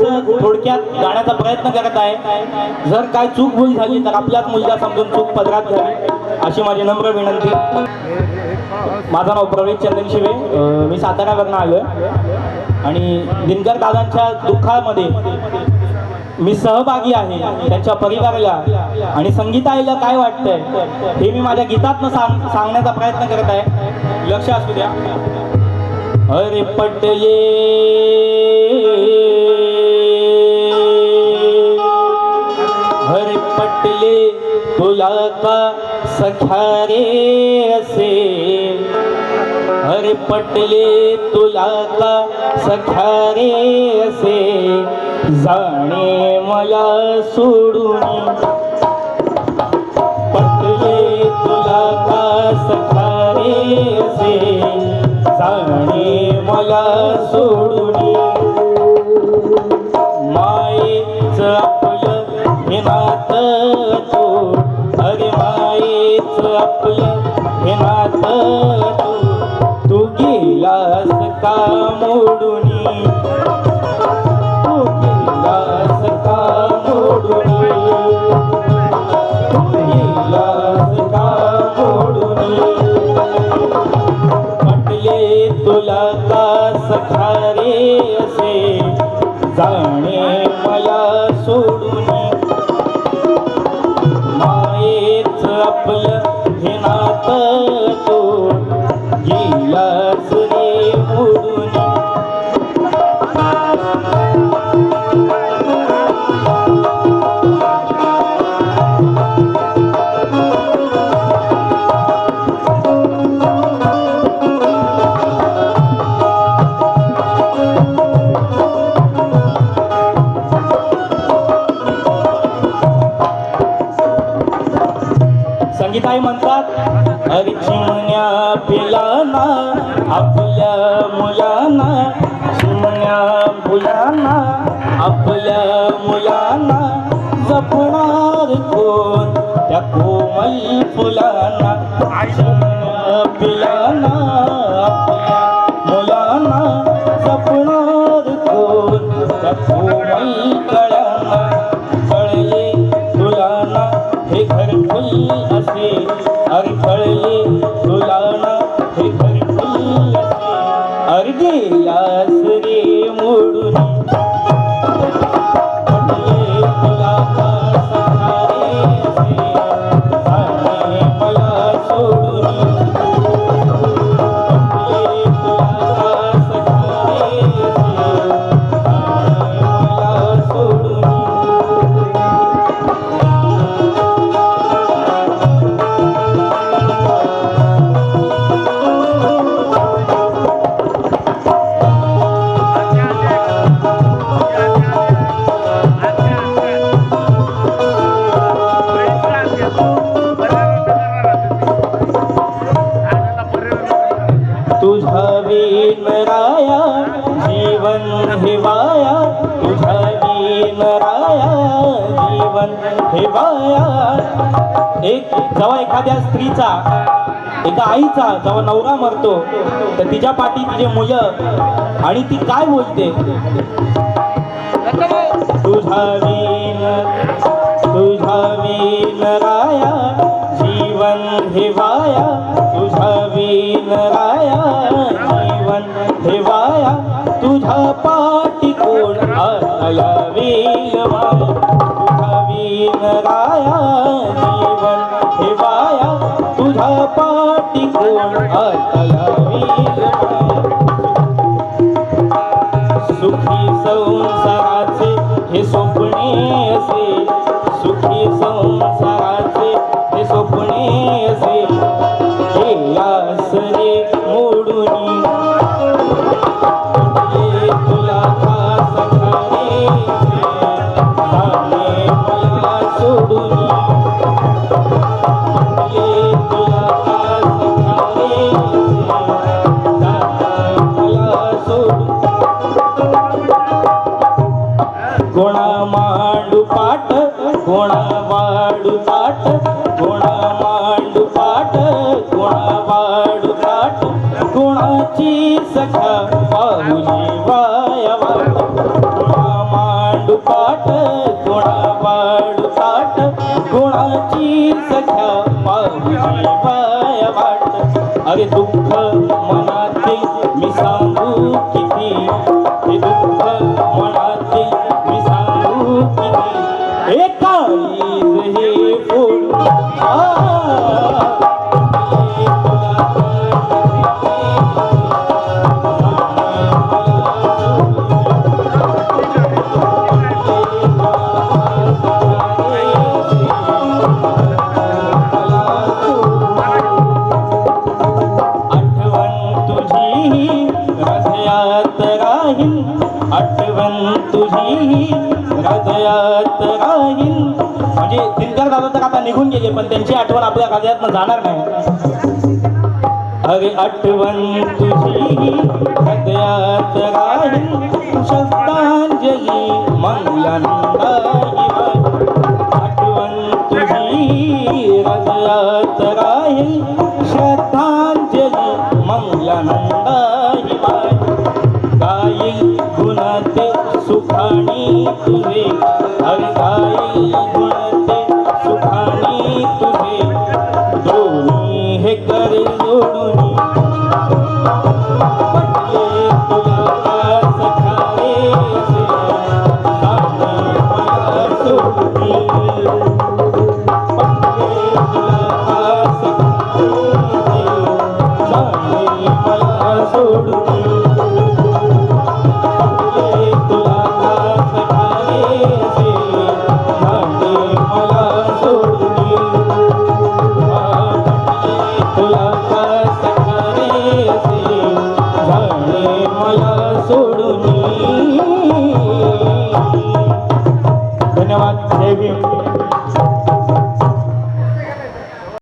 असं थोडक्यात गाण्याचा प्रयत्न करत आहे. जर काय चूक भूल झाली तर आपल्याच मुलगा समजून चूक पदरात घ्यावी अशी माझी नम्र विनंती माझं नाव प्रवीण चंदन शिवे. मी साताऱ्यावरनं आलो आणि दिनकर दादांच्या दुःखामध्ये मी सहभागी आहे त्यांच्या परिवाराला. आणि संगीताईला काय वाटतंय हे मी माझ्या गीतातनं सांग सांगण्याचा प्रयत्न करत आहे. लक्ष असू द्या. अरे पटले. अरे तुला का सख्या रे असे अरे पटले तुला का सख्या रे असे जाणे मला सोडून। पटले तुला का सखा रे असे जाणे मला सोडून। आपलं हे नात तू. तू गेलास का मोडूनी? तू गेलास का मोडून? म्हटले तुला का सखारे असे जाणे मला सोडून. मायेच आपलं हे नात संगीताई म्हणतात अरे चिमण्या पिलाना आपल्या मुलांना चिमण्या फुलांना आपल्या मुलांना जपणार कोण त्या कोमल फुलांना चिमण्या पिलाना आपल्या मुलांना जपणार कोण त्या कोमल कळ्यांना अरे रे मोडून तुझा वीन राया जीवन हिवाया तुझा वीन राया जीवन हिवाया एक जेव्हा एखाद्या स्त्रीचा एका आईचा जेव्हा नवरा मरतो तर तिच्या पाठी तिचे मुलं आणि ती काय बोलते? तुझा वीन तुझा वीन राया जीवन हिवाया तुझा पाठी कोण आया सुखी संसाराचे हे स्वप्ने असे. सुखी संसाराचे हे स्वप्ने वाडू पाठ गुणा मांडू पाठ गुणाची सखा पाहुली वाया वाट गुणा मांडू पाठ गुणाची सखा पाहुली वाया वाट अरे दुःख मनाते मी सांगू किती? हे एक आठवण तुझी हृदयात राहील. म्हणजे दिलदार दादा तर आता निघून गेले पण त्यांची आठवण आपल्या हृदयात जाणार नाही. अरे आठवण तुझी हृदयात